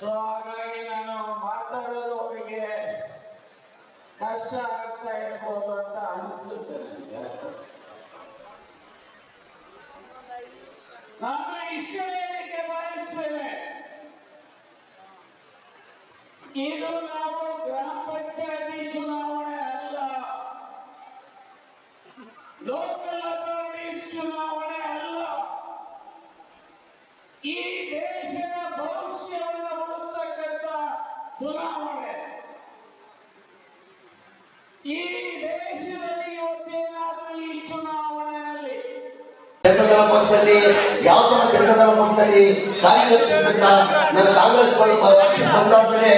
So ಹಾಗಾಗಿ ನಾನು ಮಾತಾಡೋದು ಅವರಿಗೆ ಕಷ್ಟ ಆಗ್ತಾ ಇರ್ಬೋದು ಅಂತ ಅನಿಸುತ್ತೆ ನನಗೆ. ನಾನು ಹೇಳಿಕೆ ಬಯಸ್ತೇನೆ. ಇದು ನಾವು ಗ್ರಾಮ ಪಂಚಾಯತಿ ಚುನಾವಣೆ ಅಲ್ಲ. ಲೋಕಲ್ ಚುನಾವಣೆ ಈ ದೇಶದಲ್ಲಿ ಇವತ್ತೇನಾದ್ರೂ ಈ ಚುನಾವಣೆಯಲ್ಲಿ ಜನತಾದಳ ಪಕ್ಷದಲ್ಲಿ ಯಾವ ತರ ಜನತಾದಳ ಪಕ್ಷದಲ್ಲಿ ಕಾರ್ಯಕರ್ತರಿಂದ ನನ್ನ ಕಾಂಗ್ರೆಸ್ ಪಕ್ಷ ಬಂದಾದ್ಮೇಲೆ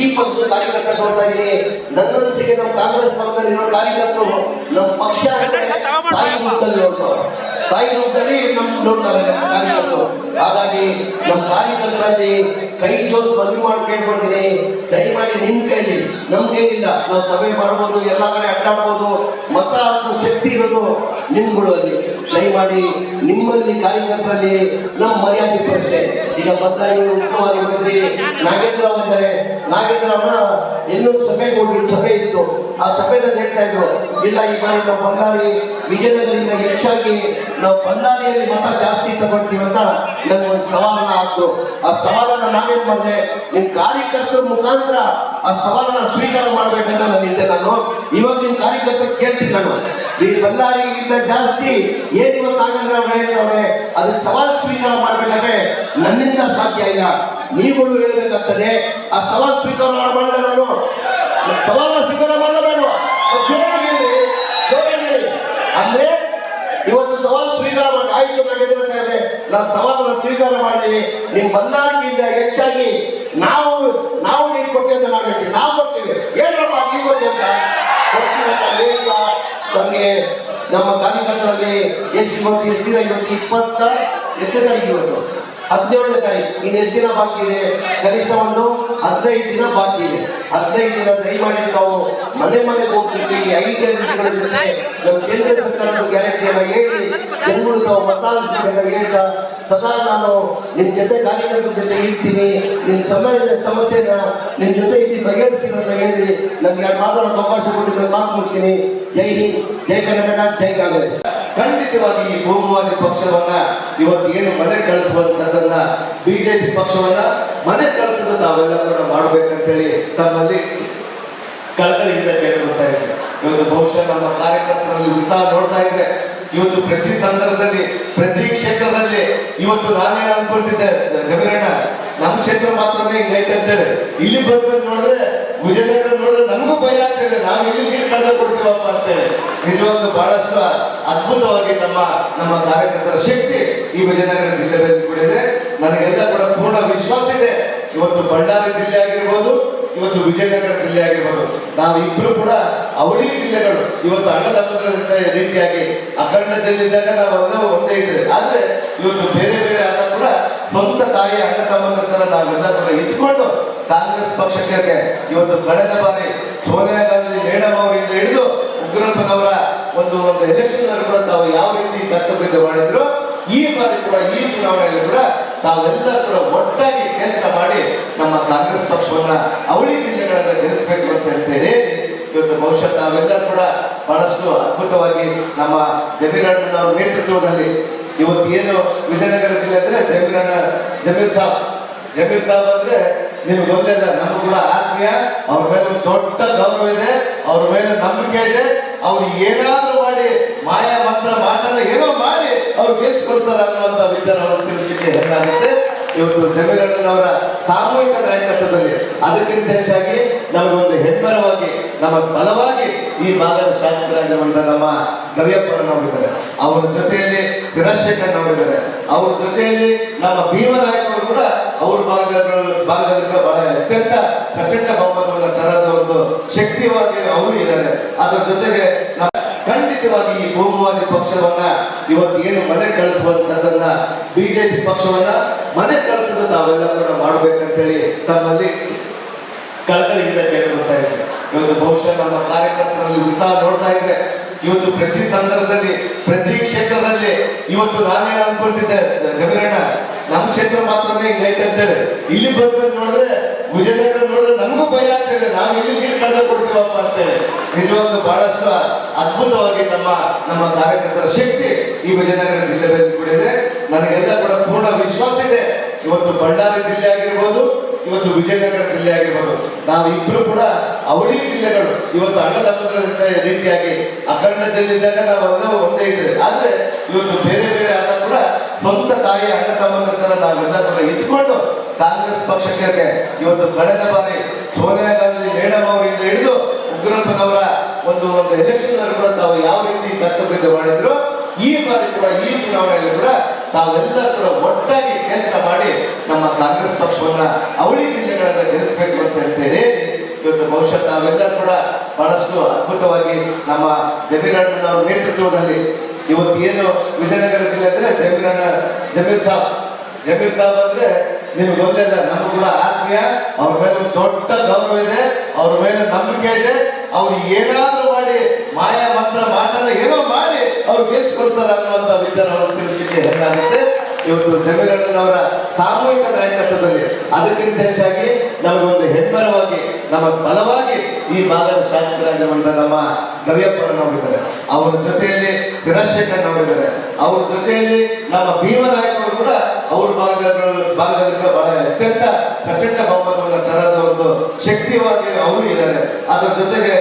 ಈ ಪಕ್ಷದ ಕಾರ್ಯಕರ್ತ ನೋಡ್ತಾ ಇದ್ದೀನಿ. ನನ್ನೊಂದಿಗೆ ನಮ್ಮ ಕಾಂಗ್ರೆಸ್ ಪಕ್ಷದಲ್ಲಿ ಇರೋ ಕಾರ್ಯಕರ್ತರು ನಮ್ಮ ಪಕ್ಷ ತಾಯಿ ನೋಡ್ತಾರೆ. ತಾಯಿ ರೂಪದಲ್ಲಿ ನಮ್ ನೋಡ್ತಾರೆ ನಮ್ಮ ಕಾರ್ಯಕರ್ತರು. ಹಾಗಾಗಿ ನಮ್ಮ ಕಾರ್ಯಕರ್ತರಲ್ಲಿ ಕೈ ಜೋಸ್ ಮನವಿ ಮಾಡಿ ಕೇಳ್ಕೊಂಡಿದ್ದೀನಿ ದಯಮಾಡಿ ನಿಮ್ ಕೈಲಿ. ನಮ್ಗೆ ಇಲ್ಲ ನಾವು ಸಭೆ ಮಾಡ್ಬೋದು, ಎಲ್ಲ ಕಡೆ ಅಡ್ಡಾಡ್ಬೋದು. ಮತ ಶಕ್ತಿ ಇರೋದು ನಿಮ್ಗಳು ಅಲ್ಲಿ ದಯಮಾಡಿ ನಿಮ್ಮಲ್ಲಿ ಕಾರ್ಯಕರ್ತರಲ್ಲಿ ನಮ್ಮ ಮರ್ಯಾದೆ ಪ್ರಶ್ನೆ ಈಗ ಬದಲಾಗಿ ಉಸ್ತುವಾರಿ ಮಂತ್ರಿ ನಾಗೇಂದ್ರ ಅವರಿದ್ದಾರೆ ನಾಗೇಂದ್ರ ಅವರ ಇನ್ನೊಂದು ಸಭೆ ಹೋಗಿ ಸಭೆ ಇತ್ತು. ಆ ಸಭೆದಲ್ಲಿ ಹೇಳ್ತಾ ಇದ್ರು, ಇಲ್ಲ, ಈ ಬಾರಿ ನಾವು ಬಳ್ಳಾರಿ ವಿಜಯನಗರದಿಂದ ಹೆಚ್ಚಾಗಿ ನಾವು ಬಳ್ಳಾರಿಯಲ್ಲಿ ಮತ ಜಾಸ್ತಿ ತಗೊಳ್ತೀವಿ ಅಂತ ನನಗೆ ಒಂದು ಸವಾಲನ್ನ ಹಾಕ್ತು ಆ ಸವಾಲನ್ನ ನಾನೇನ್ ಮಾಡಿದೆ ನಿಮ್ ಕಾರ್ಯಕರ್ತರ ಮುಖಾಂತರ ಆ ಸವಾಲನ್ನ ಸ್ವೀಕಾರ ಮಾಡ್ಬೇಕಂತ ನಾನು ಇದ್ದೆ ನಾನು. ಇವಾಗ ನಿಮ್ ಕಾರ್ಯಕರ್ತರು ಕೇಳ್ತೀನಿ ನಾನು. ಈ ಬಳ್ಳಾರಿಗಿಂತ ಜಾಸ್ತಿ ಏನ್ ಇವತ್ತು ಅದಕ್ಕೆ ಸವಾಲು ಸ್ವೀಕಾರ ಮಾಡ್ಬೇಕಾದ್ರೆ ನನ್ನಿಂದ ಸಾಧ್ಯ ಇಲ್ಲ. ನೀವುಗಳು ಹೇಳ್ಬೇಕಾಗ್ತದೆ, ಆ ಸವಾಲು ಸ್ವೀಕಾರ ಮಾಡ್ಬಾರ್ದು ನಾನು? ಸವಾಲ ಸ್ವೀಕಾರ ಮಾಡಬೇಡ ಜೋರಾಗಿ ಹೇಳಿ, ಜೋರಾಗಿ ಹೇಳಿ. ಅಂದ್ರೆ ಇವತ್ತು ಸವಾಲು ಸ್ವೀಕಾರ ಮಾಡಿ ಆಯ್ತು ನಾಗೇಂದ್ರ ಸಾಹೇಬ್ರೆ ನಾವು ಸವಾಲನ್ನು ಸ್ವೀಕಾರ ಮಾಡಿ ನಿಮ್ ಬಂದಾಗಿದ್ದ ಹೆಚ್ಚಾಗಿ ನಾವು ನಾವು ನೀನ್ ಅಂತ ನಾವು ಹೇಳ್ತೀವಿ. ನಾವು ಕೊಡ್ತೀವಿ. ಏನಪ್ಪ, ನೀವು ಅಂತ? ಕೊಡ್ತೀವಿ ಅಂತ ನಮಗೆ ನಮ್ಮ ಕಾರ್ಯಕರ್ತರಲ್ಲಿ ಎಷ್ಟು ಇವತ್ತು ಎಷ್ಟು ದಿನ ಇವತ್ತು ಇಪ್ಪತ್ತ, ಎಷ್ಟನೇ ತಾರೀಕು ಇವತ್ತು? ಹದಿನೇಳನೇ ತಾರೀಕು. ಇನ್ನು ಎಷ್ಟು ದಿನ ಬಾಕಿ ಇದೆ? ಕನಿಷ್ಠ ಒಂದು ಹದಿನೈದು ದಿನ ಬಾಕಿ ಇದೆ. ಹದಿನೈದು ದಿನ ದಯಮಾಡಿ ತಾವು ಮನೆ ಮನೆಗೆ ಹೋಗ್ಲಿಕ್ಕೆ ಈ ಐದು ಗ್ಯಾರಂಟಿಗಳ ಜೊತೆ ನಮ್ಮ ಕೇಂದ್ರ ಸರ್ಕಾರದ ಗ್ಯಾರಂಟಿಯನ್ನು ಹೇಳಿ ಜನಗಳು ತಾವು ಮತಾಯಿಸಬೇಕಂತ ಹೇಳ್ತಾ, ಸದಾ ನಾನು ನಿಮ್ ಜೊತೆ ಕಾರ್ಯಕರ್ತರ ಜೊತೆ ಇರ್ತೀನಿ. ನಿಮ್ ಸಮಯ ಸಮಸ್ಯೆನ ನಿಮ್ ಜೊತೆ ಇಲ್ಲಿ ಬಗೆಹರಿಸ್ತೀನಿ ಅಂತ ಹೇಳಿ ನನ್ಗೆ ಮಾತಾಡೋಕೆ ಅವಕಾಶ ಕೊಟ್ಟಿದ್ದ ಮಾತು ಮುಗಿಸ್ತೀನಿ. ಜೈ ಹಿಂದ್, ಜೈ ಕರ್ನಾಟಕ, ಜೈ ಕಾಂಗ್ರೆಸ್. ಖಂಡಿತವಾಗಿ ಈ ಪಕ್ಷವನ್ನ ಇವತ್ತು ಏನು ಮನೆ ಕಳಿಸುವಂತದನ್ನ ಬಿಜೆಪಿ ಪಕ್ಷವನ್ನ ಮನೆ ಕಳಿಸೋದು ತಾವೆಲ್ಲ ಕೂಡ ಮಾಡ್ಬೇಕಂತೇಳಿ ತಮ್ಮಲ್ಲಿ ಕಳಕಳಿಯಿಂದ ಕೇಳಿಕೊಳ್ತಾ ಇದ್ದೆ ಇವತ್ತು ಬಹುಶಃ ನಮ್ಮ ಕಾರ್ಯಕರ್ತರಲ್ಲಿ ಉತ್ಸಾಹ ನೋಡ್ತಾ ಇದ್ರೆ, ಇವತ್ತು ಪ್ರತಿ ಸಂದರ್ಭದಲ್ಲಿ, ಪ್ರತಿ ಕ್ಷೇತ್ರದಲ್ಲಿ ಇವತ್ತು ನಾನೇನು ಅನ್ಕೊಂಡಿದ್ದೆ ಜಮೀರಣ್ಣ ನಮ್ಮ ಕ್ಷೇತ್ರ ಮಾತ್ರನೇ ಹಿಂಗೈತೆ ಅಂತೇಳಿ. ಇಲ್ಲಿ ಬಂದ್ಮೇಲೆ ನೋಡಿದ್ರೆ ವಿಜಯನಗರ ನೋಡಿದ್ರೆ ನಮಗೂ ಭಯ ಆಗ್ತಿದೆ. ನಾವು ಇಲ್ಲಿ ನೀರು ಕಳೆದ ಕೊಡ್ತೀವಪ್ಪ ಅಂತೇಳಿ. ನಿಜವಾಗ್ಲೂ ಬಹಳಷ್ಟು ಅದ್ಭುತವಾಗಿ ನಮ್ಮ ನಮ್ಮ ಕಾರ್ಯಕರ್ತರ ಶಕ್ತಿ ಈ ವಿಜಯನಗರ ಜಿಲ್ಲೆ ಇದೆ. ನನಗೆಲ್ಲ ಕೂಡ ಪೂರ್ಣ ವಿಶ್ವಾಸ ಇದೆ. ಇವತ್ತು ಬಳ್ಳಾರಿ ಜಿಲ್ಲೆ ಆಗಿರ್ಬೋದು, ಇವತ್ತು ವಿಜಯನಗರ ಜಿಲ್ಲೆ ಆಗಿರ್ಬೋದು. ನಾವು ಇಬ್ರು ಕೂಡ ಅವಳಿ ಜಿಲ್ಲೆಗಳು. ಇವತ್ತು ಅಣ್ಣತಮ್ಮಂದ್ರ ರೀತಿಯಾಗಿ ಅಖಂಡ ನಾವು ಅದನ್ನು ಒಂದೇ ಇದ್ರೆ ಆದ್ರೆ ಇವತ್ತು ಬೇರೆ ಬೇರೆ ಆದ ಕೂಡ ಸ್ವಂತ ತಾಯಿ, ಅಣ್ಣ, ತಮ್ಮಂದ್ರ ನಾವೆಲ್ಲ ಕೂಡ ಇದ್ಕೊಂಡು ಕಾಂಗ್ರೆಸ್ ಪಕ್ಷಕ್ಕೆ ಇವತ್ತು ಕಳೆದ ಬಾರಿ ಸೋನಿಯಾ ಗಾಂಧಿ ಮೇಡಮ್ ಅವರಿಂದ ಹಿಡಿದು ಉಗ್ರಪ್ಪನವರ ಒಂದು ಒಂದು ಎಲೆಕ್ಷನ್ ಕೂಡ ತಾವು ಯಾವ ರೀತಿ ಕಷ್ಟಪಟ್ಟು ಮಾಡಿದ್ರು ಈ ಬಾರಿ ಕೂಡ ಈ ಚುನಾವಣೆಯಲ್ಲಿ ಕೂಡ ತಾವೆಲ್ಲ ಕೂಡ ಒಟ್ಟಾಗಿ ಕೆಲಸ ಮಾಡಿ ನಮ್ಮ ಕಾಂಗ್ರೆಸ್ ಪಕ್ಷವನ್ನ ಅವಳಿ ಜಿಲ್ಲೆಗಳನ್ನ ಗೆಲ್ಲಿಸಬೇಕು ಅಂತ ಹೇಳಿ ಇವತ್ತು ಬಹುಶಃ ತಾವೆಲ್ಲ ಕೂಡ ಬಹಳಷ್ಟು ಅದ್ಭುತವಾಗಿ ನಮ್ಮ ಜಮೀರಣ್ಣನವರ ನೇತೃತ್ವದಲ್ಲಿ ಇವತ್ತು ಏನು ವಿಜಯನಗರ ಜಿಲ್ಲೆ ಅಂದ್ರೆ ಜಮೀರಣ್ಣ ಜಮೀರ್ ಸಾಬ್ ಜಮೀರ್ ಸಾಬ್ ಅಂದ್ರೆ ನಿಮ್ಗೆ ಗೊತ್ತಿಲ್ಲ, ನಮ್ಗೆ ಕೂಡ ಆತ್ಮೀಯ, ಅವ್ರ ಮೇಲೆ ದೊಡ್ಡ ಗೌರವ ಇದೆ, ಅವ್ರ ಮೇಲೆ ನಂಬಿಕೆ ಇದೆ. ಅವ್ರು ಏನಾದ್ರೂ ಮಾಡಿ, ಮಾಯಾ ಮಂತ್ರ ಮಾಡಲ್ಲ ಏನೋ ಮಾಡಿ ಅವ್ರು ಗೆಲ್ಸ್ಕೊಡ್ತಾರ ಅನ್ನುವಂತ ವಿಚಾರ ತಿಳಿಸಲಿಕ್ಕೆ ಹೆಂಗಾಗುತ್ತೆ ಇವತ್ತು ಜಮೀರಣ್ಣನವರ ಸಾಮೂಹಿಕ ನಾಯಕತ್ವದಲ್ಲಿ ಅದಕ್ಕಿಂತ ಹೆಚ್ಚಾಗಿ ನಮಗೊಂದು ಹೆಮ್ಮರವಾಗಿ ನಮ್ಮ ಬಲವಾಗಿ ಈ ಭಾಗದ ಶಾಸಕರಾಗಿರುವಂತಹ ನಮ್ಮ ಗವಿಯಪ್ಪನವರಿದ್ದಾರೆ ಅವರ ಜೊತೆಯಲ್ಲಿ ಶಿರಶೇಖರ್ ನೋಡಿದ್ದಾರೆ. ಅವ್ರ ಜೊತೆಯಲ್ಲಿ ನಮ್ಮ ಭೀಮನಾಯಕ್ ಅವರು ಕೂಡ ಅವ್ರ ಭಾಗದ ಭಾಗದಲ್ಲಿ ಬಹಳ ಅತ್ಯಂತ ಪ್ರಚಂಡ ಬಹುಮತವನ್ನು ತರದ ಒಂದು ಶಕ್ತಿವಾಗಿ ಅವರು ಇದ್ದಾರೆ. ಅದರ ಜೊತೆಗೆ ಖಂಡಿತವಾಗಿ ಈ ಕೋಮುವಾದಿ ಪಕ್ಷವನ್ನ ಇವತ್ತು ಏನು ಮನೆ ಕಳಿಸುವಂತದನ್ನ ಬಿಜೆಪಿ ಪಕ್ಷವನ್ನ ಮನೆ ಕಳಿಸೋದು ತಾವೆಲ್ಲ ಕೂಡ ಮಾಡ್ಬೇಕಂತೇಳಿ ತಮ್ಮಲ್ಲಿ ಕಳಕಳಿಯಿಂದ ಕೇಳ್ಕೊಳ್ತಾ ಇದ್ದೆ ಇವತ್ತು ಬಹುಶಃ ನಮ್ಮ ಕಾರ್ಯಕರ್ತರಲ್ಲಿ ಉತ್ಸಾಹ ನೋಡ್ತಾ ಇದ್ರೆ, ಇವತ್ತು ಪ್ರತಿ ಸಂದರ್ಭದಲ್ಲಿ, ಪ್ರತಿ ಕ್ಷೇತ್ರದಲ್ಲಿ ಇವತ್ತು ನಾನೇನು ಅನ್ಕೊಂಡಿದ್ದೆ ಜಮೀರಣ್ಣ ನಮ್ಮ ಕ್ಷೇತ್ರ ಮಾತ್ರನೇ ಹೇಳ್ತಾ ಅಂತೇಳಿ. ಇಲ್ಲಿ ಬಂದ್ರೆ ನೋಡಿದ್ರೆ, ವಿಜಯನಗರ ನೋಡಿದ್ರೆ ನಮಗೂ ಭಯ ಆಗ್ತಿದೆ ನಾವು ಇಲ್ಲಿ ನೀರು ಕಳೆದ ಕೊಡ್ತೀವಪ್ಪ ಅಂತೇಳಿ. ನಿಜವಾಗ್ಲೂ ಬಹಳಷ್ಟು ಅದ್ಭುತವಾಗಿ ನಮ್ಮ ನಮ್ಮ ಕಾರ್ಯಕರ್ತರ ಶಕ್ತಿ ಈ ವಿಜಯನಗರ ಜಿಲ್ಲೆ ಬಂದು ಇದೆ ನನಗೆಲ್ಲ ಕೂಡ ಪೂರ್ಣ ವಿಶ್ವಾಸ ಇದೆ. ಇವತ್ತು ಬಳ್ಳಾರಿ ಜಿಲ್ಲೆ ಆಗಿರ್ಬೋದು ಇವತ್ತು ವಿಜಯನಗರ ಜಿಲ್ಲೆ ಆಗಿರ್ಬೋದು ನಾವು ಇಬ್ರು ಕೂಡ ಅವಳಿ ಜಿಲ್ಲೆಗಳು. ಇವತ್ತು ಅಣ್ಣದ ರೀತಿಯಾಗಿ ಅಖಂಡ ನಾವು ಅದನ್ನು ಒಂದೇ ಇದ್ರೆ ಆದ್ರೆ ಇವತ್ತು ಬೇರೆ ಬೇರೆ ಆದ ಕೂಡ ಸ್ವಂತ ತಾಯಿ, ಅಣ್ಣ, ತಮ್ಮಂದ್ರ ನಾವೆಲ್ಲ ಕೂಡ ಇದ್ಕೊಂಡು ಕಾಂಗ್ರೆಸ್ ಪಕ್ಷಕ್ಕೆ ಇವತ್ತು ಕಳೆದ ಬಾರಿ ಸೋನಿಯಾ ಗಾಂಧಿ ಮೇಡಮ್ ಅವರಿಂದ ಹಿಡಿದು ಉಗ್ರಪ್ಪನವರ ಒಂದು ಒಂದು ಎಲೆಕ್ಷನ್ ಕೂಡ ತಾವು ಯಾವ ರೀತಿ ಕಷ್ಟಪಟ್ಟು ಮಾಡಿದ್ರು, ಈ ಬಾರಿ ಕೂಡ ಈ ಚುನಾವಣೆಯಲ್ಲಿ ಕೂಡ ತಾವೆಲ್ಲ ಕೂಡ ಒಟ್ಟಾಗಿ ಕೆಲಸ ಮಾಡಿ ನಮ್ಮ ಕಾಂಗ್ರೆಸ್ ಪಕ್ಷವನ್ನ ಅವಳಿ ಜಿಲ್ಲೆಗಳನ್ನ ಗೆಲ್ಲಿಸಬೇಕು ಅಂತ ಹೇಳಿ ಇವತ್ತು ಬಹುಶಃ ತಾವೆಲ್ಲ ಕೂಡ ಬಹಳಷ್ಟು ಅದ್ಭುತವಾಗಿ ನಮ್ಮ ಜಮೀರಣ್ಣನವರ ನೇತೃತ್ವದಲ್ಲಿ ಇವತ್ತು ಏನು ವಿಜಯನಗರ ಜಿಲ್ಲೆ ಅಂದ್ರೆ ಜಮೀರಣ್ಣ ಜಮೀರ್ ಸಾಬ್. ಜಮೀರ್ ಸಾಬ್ ಅಂದ್ರೆ ನಿಮ್ಗೆ ಗೊತ್ತಿಲ್ಲ ನಮ್ಗೆ ಕೂಡ ಆತ್ಮೀಯ, ಅವ್ರ ಮೇಲೆ ದೊಡ್ಡ ಗೌರವ ಇದೆ, ಅವ್ರ ಮೇಲೆ ನಂಬಿಕೆ ಇದೆ. ಅವ್ರು ಏನಾದ್ರೂ ಮಾಡಿ, ಮಾಯಾ ಮಂತ್ರ ಮಾಟನ ಏನೋ ಮಾಡಿ ಅವ್ರು ಗೆಲ್ಸ್ಕೊಡ್ತಾರ ಅನ್ನುವಂತ ವಿಚಾರವನ್ನು ತಿಳಿಸಲಿಕ್ಕೆ ಹೆಂಗಾಗುತ್ತೆ ಇವತ್ತು ಜಮೀರಣ್ಣನವರ ಸಾಮೂಹಿಕ ನಾಯಕತ್ವದಲ್ಲಿ ಅದಕ್ಕಿಂತ ಹೆಚ್ಚಾಗಿ ನಮಗೊಂದು ಹೆಮ್ಮರವಾಗಿ, ನಮ್ಮ ಬಲವಾಗಿ ಈ ಭಾಗದ ಶಾಸಕರಾಗಿರುವಂತ ನಮ್ಮ ಗವಿಯಪ್ಪನವರಿದ್ದಾರೆ ಅವರ ಜೊತೆಯಲ್ಲಿ ಶಿರಶೇಖರ್ ನೋಡಿದ್ದಾರೆ. ಅವ್ರ ಜೊತೆಯಲ್ಲಿ ನಮ್ಮ ಭೀಮನಾಯಕರು ಕೂಡ ಅವ್ರ ಭಾಗದ ಭಾಗದಲ್ಲಿ ಬಹಳ ಅತ್ಯಂತ ಪ್ರಚಂಡ ಬಹುಮತವನ್ನು ತರದ ಒಂದು ಶಕ್ತಿವಾಗಿ ಅವರು ಇದ್ದಾರೆ. ಅದರ ಜೊತೆಗೆ